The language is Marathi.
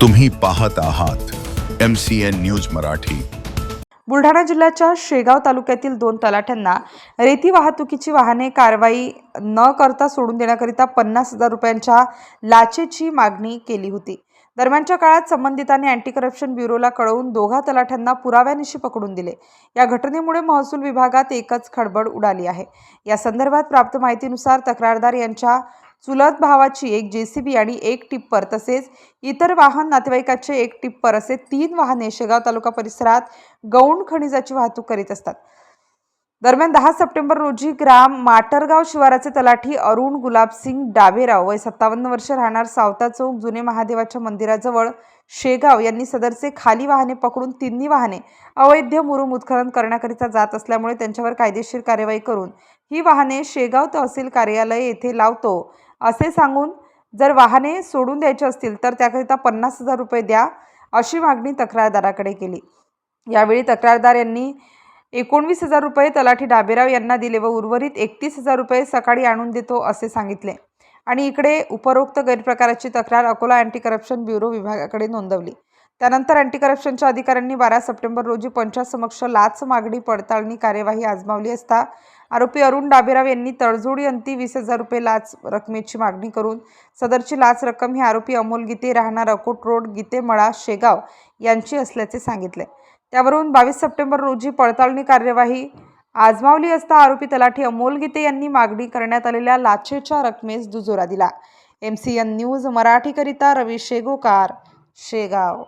तुम्ही पाहत आहात M C N news Marathi. Buldhana जिल्ह्याच्या शेगाव तालुक्यातील दोन तलाठ्यांना रेती वाहतुकीची वाहने कारवाई न करता सोडून देण्याकरिता पन्नास हजार रुपयांच्या लाचेची मागणी केली होती. दरम्यानच्या काळात संबंधितांनी अँटी करप्शन ब्युरोला कळवून दोघा तलाठ्यांना पुराव्यानिशी पकडून दिले. या घटनेमुळे महसूल विभागात एकच खडबड उडाली आहे. या संदर्भात प्राप्त माहितीनुसार तक्रारदार यांच्या चुलत भावाची एक जेसीबी आणि एक टिप्पर तसेच इतर वाहन नातेवाईकाचे एक टिप्पर असे तीन वाहने शेगाव तालुका परिसरात गौण खनिजाची वाहतूक करीत असतात. दरम्यान दहा सप्टेंबर रोजी ग्राम माटरगाव शिवाराचे तलाठी अरुण गुलाबसिंग डाबेराव वय सत्तावन्न वर्ष राहणार सावता चौक जुने महादेवाच्या मंदिराजवळ शेगाव यांनी सदरचे खाली वाहने पकडून तिन्ही वाहने अवैध मुरुम उत्खनन करण्याकरिता जात असल्यामुळे त्यांच्यावर कायदेशीर कार्यवाही करून ही वाहने शेगाव तहसील कार्यालय येथे लावतो. असे सांगून जर वाहने सोडून द्यायची असतील तर त्याकरिता पन्नास हजार रुपये द्या अशी मागणी तक्रारदाराकडे केली. यावेळी तक्रारदार यांनी एकोणवीस हजार रुपये तलाठी डाबेराव यांना दिले व उर्वरित एकतीस हजार रुपये सकाळी आणून देतो असे सांगितले. आणि इकडे उपरोक्त गैरप्रकाराची तक्रार अकोला अँटी करप्शन ब्युरो विभागाकडे नोंदवली. त्यानंतर अँटी करप्शनच्या अधिकाऱ्यांनी बारा सप्टेंबर रोजी पंचासमक्ष लाच मागणी पडताळणी कार्यवाही आजमावली असता. आरोपी अरुण डाबेराव यांनी तडजोडी अंती वीस हजार रुपये लाच रकमेची मागणी करून सदरची लाच रक्कम ही आरोपी अमोल गीते राहणार अकोट रोड गीतेमळा शेगाव यांची असल्याचे सांगितले. त्यावरून बावीस सप्टेंबर रोजी पडताळणी कार्यवाही आजमावली असता आरोपी तलाठी अमोल गीते यांनी मागणी करण्यात आलेल्या लाचेच्या रकमेस दुजोरा दिला. एम सी एन न्यूज मराठीकरिता रवी शेगोकार शेगाव.